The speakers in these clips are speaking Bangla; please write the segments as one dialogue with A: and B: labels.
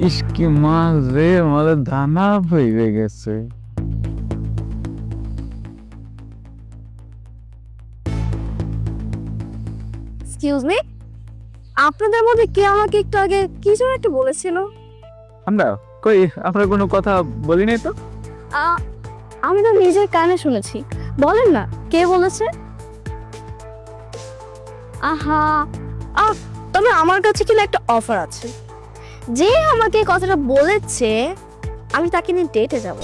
A: ইসকি মাছ রে আমাদের দানা হয়ে গেছে।
B: এক্সকিউজ মি আপনাদের মধ্যে কে আমাকে একটু আগে কি যেন একটা বলেছিল?
A: আমরা? কই আপনার কোনো কথা বলি নাই তো?
B: আ- আমি তো নিজের কানে শুনেছি। বলেন না কে বলেছে? আহা আ তবে আমার কাছে কিন্তু একটা অফার আছে। যে আমাকে কথাটা বলেছে আমি তাকে নিয়ে ডেটে যাব।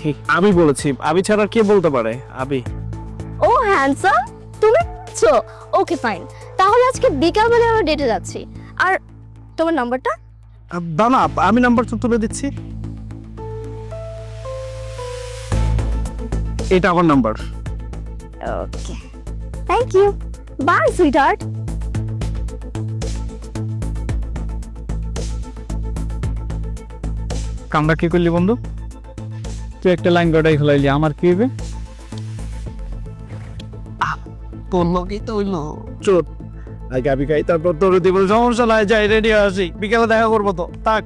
C: ঠিক আমি বলেছি। আমি ছাড়া কে বলতে পারে? আমি
B: ও হ্যান্ডসাম তুমি ছো ওকে ফাইন তাহলে আজকে বিকালবেলা আমরা ডেটে যাচ্ছি। আর তোমার নাম্বারটা
C: দানা আমি নাম্বার তো তুলে দিচ্ছি। এটা আমার number
B: okay thank you bye sweet
A: কামটা কি করলি বন্ধু? তুই একটা লাইন গড়াই ফেলাইলি আমার কি হবে
C: তো হইল। চোট আগে আমি খাই তারপর তোর দিব সমস্যা নাই যাই রেডি আসি। বিকেলে দেখা করব তো থাক।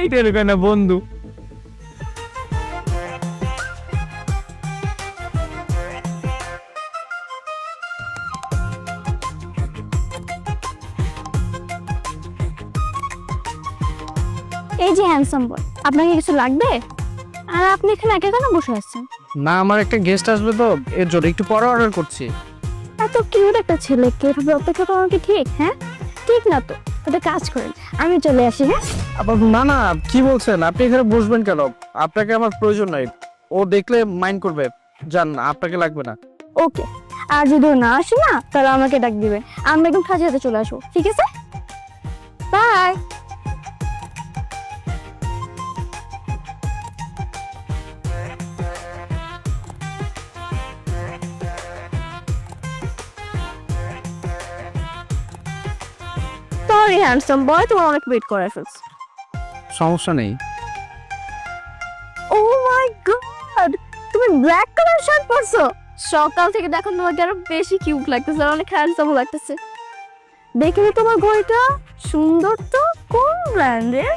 A: এইটাই কেন বন্ধু?
B: এই যে হ্যান্ডসাম বয় আপনাকে কিছু লাগবে? আর আপনি এখানে একা কেন বসে আছেন?
C: না আমার একটা গেস্ট আসবে তো এর জন্য একটু পরে অর্ডার করছি।
B: এত কিউট একটা ছেলেকে এভাবে অপেক্ষা করা কি ঠিক হ্যাঁ? ঠিক না তো একটা কাজ করেন আমি চলে আসি হ্যাঁ?
C: আবার না না কি বলছেন? আপনি এখানে বসবেন কেন? আপনাকে আমার প্রয়োজন নাই ও দেখলে মাইন্ড করবে জান আপনাকে লাগবে না।
B: ওকে আর যদি ও না আসে না তাহলে আমাকে ডাক দিবেন আমি একদম খাঁচি হাতে চলে আসব ঠিক আছে? বাই হ্যান্ডসাম বয় তোমার অনেক ওয়েট করে ফেলছি
C: সমস্যা নেই।
B: ও মাই গড তুমি ব্ল্যাক কালার শার্ট পরছো? সকাল থেকে দেখো তোমাকে আরও বেশি কিউট লাগতেছে আর অনেক হ্যান্ডসাম লাগতেছে। দেখে নি তোমার ঘড়িটা? সুন্দর তো? কোন ব্র্যান্ডের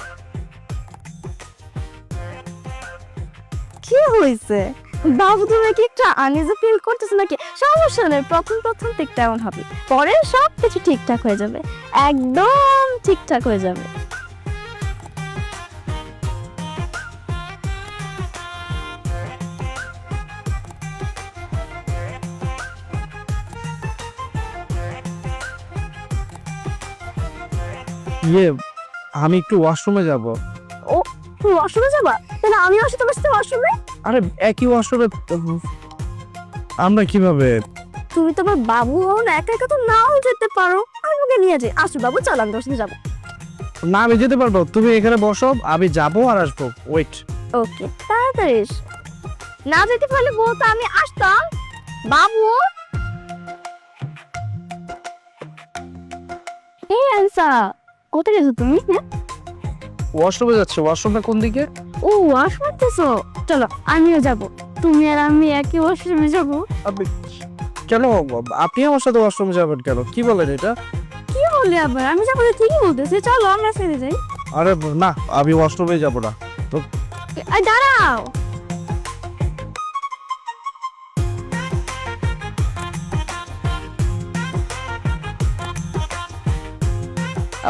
B: কি হয়েছে বাবু তুমি কি একটা আনইজি ফিল করতেছো নাকি? সমস্যা নেই, প্রথম প্রথম দিকটা এমন হবে। পরে সব কিছু ঠিকঠাক হয়ে যাবে। একদম ঠিকঠাক হয়ে যাবে।
C: ইয়ে আমি একটু ওয়াশরুমে যাব।
B: তুমি ওয়াশরুমে যাবা? তাহলে আমি আসি তোমার সাথে ওয়াশরুমে
C: আরে একই ওয়াশরুমে আমরা কীভাবে?
B: তুমি তোমার বাবু হও না একা একা তো নাও যেতে পারো। আমি ওকে নিয়ে যাই। আসো বাবু চল আমি তোর সাথে যাব।
C: না আমি যেতে পারব। তুমি এখানে বসো আমি যাব আর আসব। ওয়েট
B: ওকে তাড়াতাড়ি না যেতে পারলে বলতো আমি আসতাম। বাবু! এই আনসা কোথায় গেছো তুমি? হ্যাঁ?
C: ওয়াশরুমে যাচ্ছে? ওয়াশরুমটা কোন দিকে?
B: ও ওয়াশ মারতেছো চলো আমিও যাব। তুমি আর আমি একই ওয়াশরুমে যাব।
C: আপনি কেন? আপনি আমার সাথে ওয়াশরুমে যাবেন কেন? কি বলেন এটা?
B: কি বললি আবার? আমি যাব তো ঠিকই বলতেছি। চলো আমরা ফিরে যাই।
C: আরে না আমি ওয়াশরুমে যাব না।
B: এই দাঁড়াও।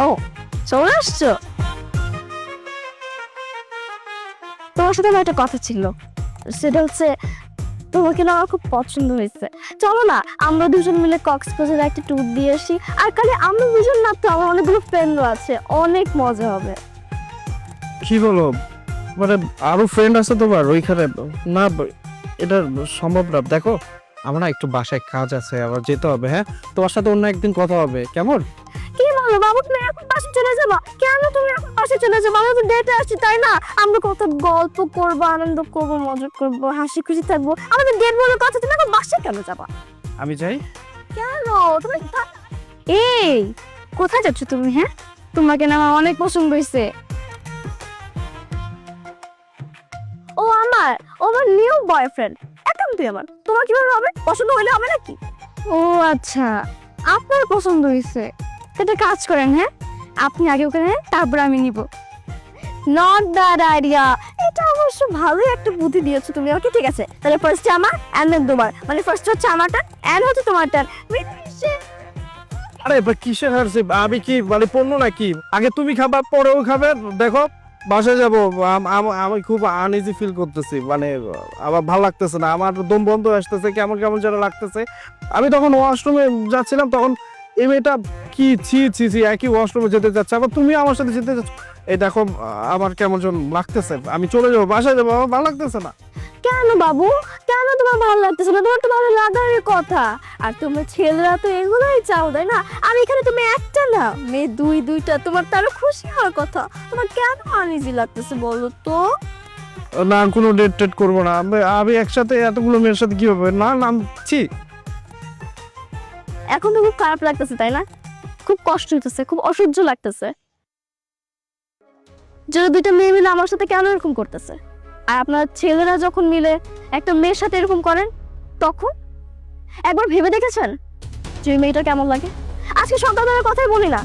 B: ও চলে আসছো? তোমার আমার একটা কথা ছিল। সেটা হচ্ছে, তোমাকে না আমার খুব পছন্দ হয়েছে। চলো না, আমরা দুজন মিলে কক্সবাজারে একটা ট্যুর দিয়ে আসি। আর খালি আমরা দুজন না, তো আমার অনেকগুলো ফ্রেন্ডও আছে। অনেক মজা হবে।
C: কি বলো? মানে আরও ফ্রেন্ড আছে তোমার? ওইখানে না, এটা সম্ভব না। দেখো, আমার একটু বাসায় কাজ আছে, আবার যেতে হবে হ্যাঁ? তোমার সাথে অন্য একদিন কথা হবে, কেমন?
B: বাবু তুমি এখন পাশে চলে যাবা? কেন তুমি এখন পাশে চলে যাবা? আমরা তো ডেটে আসছি তাই না? আমরা কত গল্প করব আনন্দ করব মজা করব হাসি খুশি থাকব। আমাদের ডেট বলে কথা তুমি এখন বাসে কেন যাবা?
C: আমি যাই?
B: কেন? তুমি এই কোথায় যাচ্ছ তুমি হ্যাঁ? তোমাকে না আমার অনেক পছন্দ হয়েছে। ও আমার ও আমার নিউ বয়ফ্রেন্ড একান্তই আমার। তোমার কীভাবে হবে? পছন্দ হইলে হবে নাকি? ও আচ্ছা আপনার পছন্দ হয়েছে। একটা কাজ করেন হ্যাঁ? আপনি আগে ওখানে তারপর আমি নিব। Not that idea. এটা অবশ্য ভালোই একটা বুদ্ধি দিয়েছ তুমি। ওকে, ঠিক আছে। তাহলে ফার্স্ট আমার অ্যান্ড দেন তোমার। মানে ফার্স্ট হচ্ছে আমারটা অ্যান্ড হচ্ছে তোমারটা
C: আরে বা কিসের হারছে আমি কি মানে পণ্য নাকি? আগে তুমি খাবা, পরেও খাবে। দেখো, বাসায় যাব। আমি খুব আনইজি ফিল করতেছি। মানে আমার ভালো লাগতেছে না। আমার দম বন্ধ আসতেছে। কেমন কেমন যেন লাগতেছে। আমি তখন ওয়াশরুমে যাচ্ছিলাম, তখন এই মেয়েটা কি ছি ছি ছি একই ওয়াশরুমে যেতে যাচ্ছে আবার তুমি আমার সাথে যেতে যাচ্ছ এই দেখো আমার কেমন যেন লাগতেছে। আমি চলে যাব বাসায় যাব আমার ভালো লাগতেছে না।
B: কেন বাবু? কেন তোমার ভালো লাগতেছে না? তোমার তো ভালো লাগারই কথা। আর তোমরা ছেলেরা তো এগুলোই চাও তাই না? আর এখানে তুমি একটা না মেয়ে দুই দুইটা তোমার তারও খুশি হওয়ার কথা। তোমার কেন আনইজি লাগতেছে বলো তো?
C: না কোনো ডেট টেট করব না। আমি- একসাথে এতগুলো মেয়ের সাথে কি হবে না না ছি।
B: এখন তো খুব খারাপ লাগতেছে, তাই না? খুব কষ্ট হইতেছে, খুব অসহ্য লাগতেছে। যদি দুইটা মেয়ে মিলে আমার সাথে কেন এরকম করতেছে? আর আপনার ছেলেরা যখন মিলে একটা মেয়ের সাথে এরকম করেন, তখন? একবার ভেবে দেখেছেন যে মেয়েটা কেমন লাগে? আজকে সকালবেলার কথাই বলি না।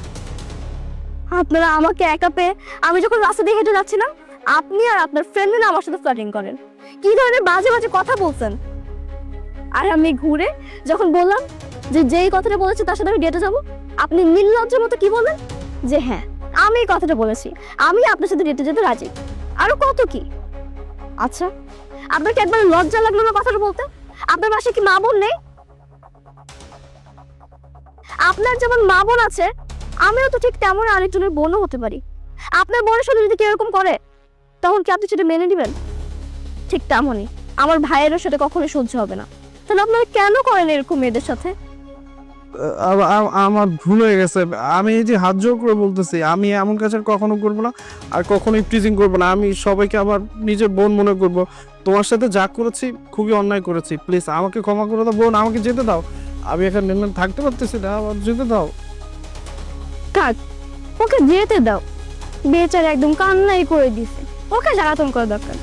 B: আপনারা আমাকে একা পেয়ে আমি যখন রাস্তা দিয়ে হেঁটে যাচ্ছিলাম, আপনি আর আপনার ফ্রেন্ড মিলে আমার সাথে ফ্লাটিং করেন। কি ধরনের বাজে বাজে কথা বলছেন? আর আমি ঘুরে যখন বললাম যে যেই কথাটা বলেছে তার সাথে আমি ডেটে যাব? আপনি নির্লজ্জের মতো কি বলেন যে হ্যাঁ আমি এই কথাটা বলেছি। আমি আপনার সাথে ডেটে যেতে রাজি। আরও কত কি? আচ্ছা আপনার কি একবার লজ্জা লাগল না কথাটা বলতে? আপনার বাসায় কি মা বোন নেই? আপনার যেমন মা বোন আছে, আমিও তো ঠিক তেমন আরেকজনের বোনও হতে পারি। আপনার বোনের সাথে যদি কেউ এরকম করে, তখন কি আপনি সেটা মেনে নেবেন? ঠিক তেমনই। আমার ভাইয়েরও সেটা কখনোই সহ্য হবে না। তাহলে আপনারা কেন করেন এরকম মেয়েদের সাথে?
C: আমার ভুল হয়ে গেছে। আমি এই যে হাত জোর করে বলতেছি, আমি এমন কাজ আর কখনো করব না, আর কখনোই প্রিজিং করব না। আমি সবাইকে আমার নিজের বোন মনে করব। তোমার সাথে যা করেছি, খুবই অন্যায় করেছি। প্লিজ আমাকে ক্ষমা করে দাও, বোন, আমাকে যেতে দাও। আমি এখানে থাকতে পারতেছি না আমার যেতে দাও।
B: কাক ওকে যেতে দাও। বেচারা একদম কান্নাই করে দিছে। ওকে জ্বালাতন করা দরকার।